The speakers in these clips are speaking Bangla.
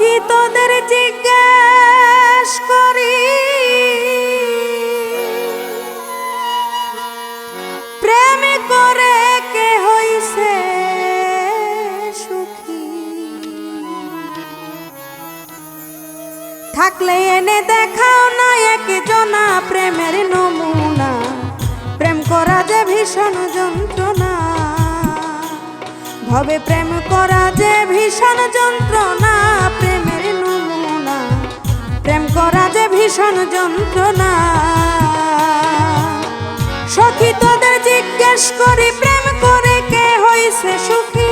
সখী তোদের জিজ্ঞেস করি? প্রেম করে কে হইছে সুখী? থাকলে এনে দেখাও না একজনা প্রেমের নমুনা। প্রেম করা যে ভীষণ যন্ত্রণা। ভবে প্রেম করা যে ভীষণ যন্ত্রণা, প্রেমের নমুনা। প্রেম করা যে ভীষণ যন্ত্রণা। সখী তোদের জিজ্ঞেস করি, প্রেম করে কে হইছে সুখী?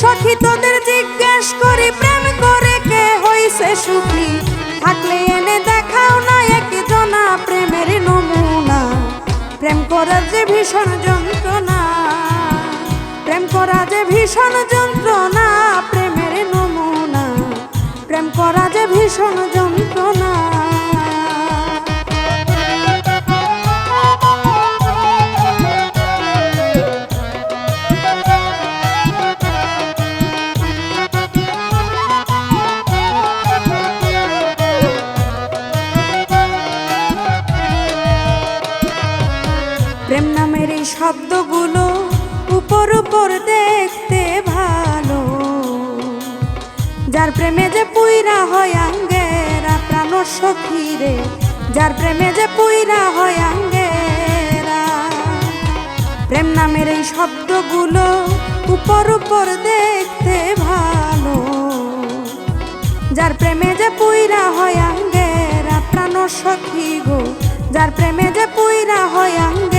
সখী তোদের জিজ্ঞেস করি, প্রেম করে কে হইছে সুখী? থাকলে এনে দেখাও না একজনা প্রেমের নমুনা। প্রেম করার যে ভীষণ ভীষণ যন্ত্রণা প্রেমের নমুনা। প্রেম করা যে ভীষণ যন্ত্রণা। প্রেম নামের এই শব্দগুলো উপর উপর দেখতে ভালো। যার প্রেমে যে পুইরা হয় আঙ্গেরা, প্রাণ সখী রে যার প্রেমে যে পুইরা হয় আঙ্গেরা। প্রেম নামের এই শব্দগুলো উপর উপর দেখতে ভালো। যার প্রেমে যে পুইরা হয় আঙ্গেরা, প্রাণ সখী গো, যার প্রেমে যে পুইরা হয় আঙ্গেরা।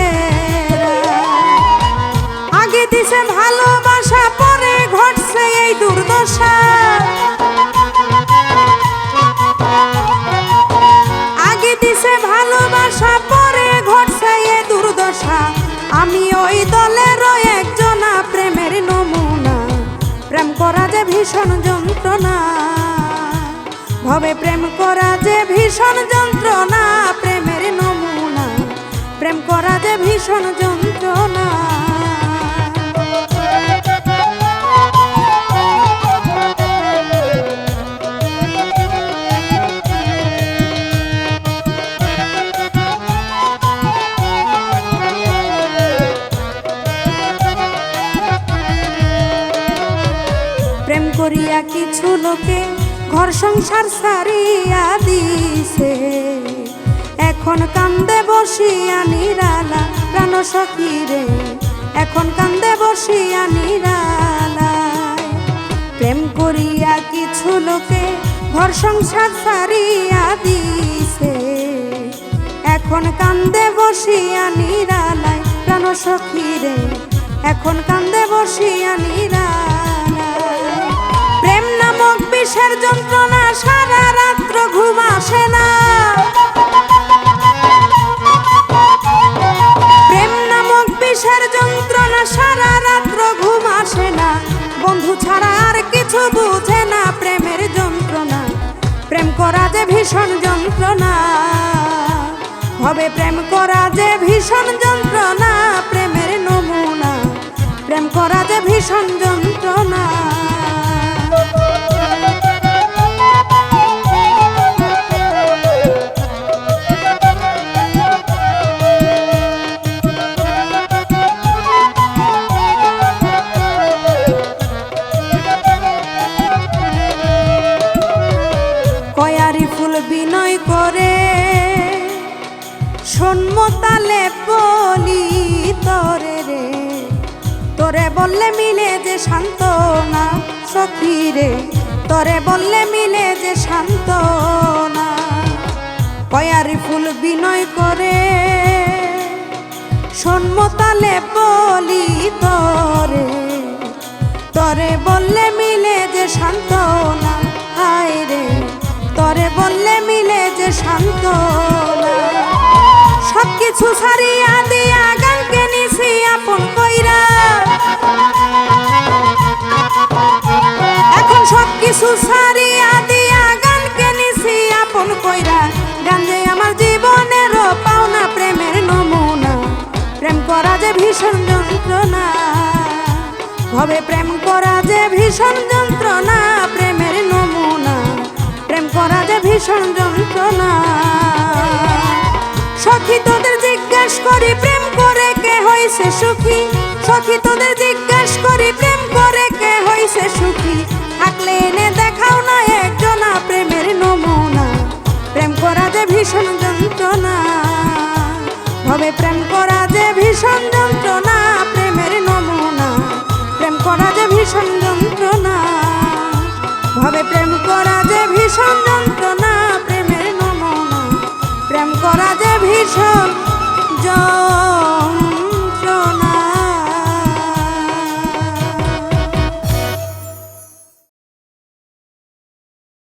করা যে ভীষণ যন্ত্রণা, ভবে প্রেম করা যে ভীষণ যন্ত্রণা, প্রেমের নমুনা, প্রেম করা যে ভীষণ যন্ত্রণা। করিয়া কিছু লোকে ঘর সংসার সারিয়া দিছে। এখন কান্দে বসিয়া নিরালা, প্রাণ সখী রে এখন কান্দে বসিয়া নিরালা। প্রেম করিয়া কিছু লোকে ঘর সংসার সারিয়া দিছে। এখন কান্দে বসিয়া নিরালায় প্রাণ সখী রে এখন কান্দে বসিয়া প্রেম নামক বিষের যন্ত্রণা সারা রাত্র ঘুম আসে না। প্রেম নামক বিষের যন্ত্রণা সারা রাত্র ঘুম আসে না। বন্ধু ছাড়া আর কিছু বুঝে না প্রেমের যন্ত্রণা। প্রেম করা যে ভীষণ যন্ত্রণা। হবে প্রেম করা যে ভীষণ যন্ত্রণা, প্রেমের নমুনা। প্রেম করা যে ভীষণ যন্ত্রণা। সন্মতালে বলি তরে রে। তোরে বললে মিলে যে শান্ত না সখী রে। তোরে বললে মিলে যে শান্ত না কয়ারি ফুল বিনয় করে। সন্মতালে বলি তরে তরে বললে মিলে যে শান্ত না হায় রে। তরে বললে মিলে যে শান্ত কিছু ছাড়িয়া দিয়া গানকে নিছি আপন কইরা। এখন সব কিছু ছাড়িয়া দিয়া গানকে নিছি আপন কইরা। গান যে আমার জীবনের পাওনা, প্রেমের নমুনা। প্রেম করা যে ভীষণ যন্ত্রণা। ভবে প্রেম করা যে ভীষণ যন্ত্রণা, প্রেমের নমুনা। প্রেম করা যে ভীষণ যন্ত্রণা। সখী তোদের জিজ্ঞেস করি, প্রেম করে কে হইছে সুখী? সখী তোদের জিজ্ঞেস করি, প্রেম করে কে হইছে সুখী? থাকলে এনে দেখাও না একজনা প্রেমের নমুনা। প্রেম করা যে ভীষণ যন্ত্রণা হবে প্রেম করা যে ভীষণ যন্ত্রণা, প্রেমের নমুনা। প্রেম করা যে ভীষণ যন্ত্রণা হবে প্রেম করা যে ভীষণ যন্ত্রণা, প্রেমের নমুনা। প্রেম করা যে ভীষণ জয়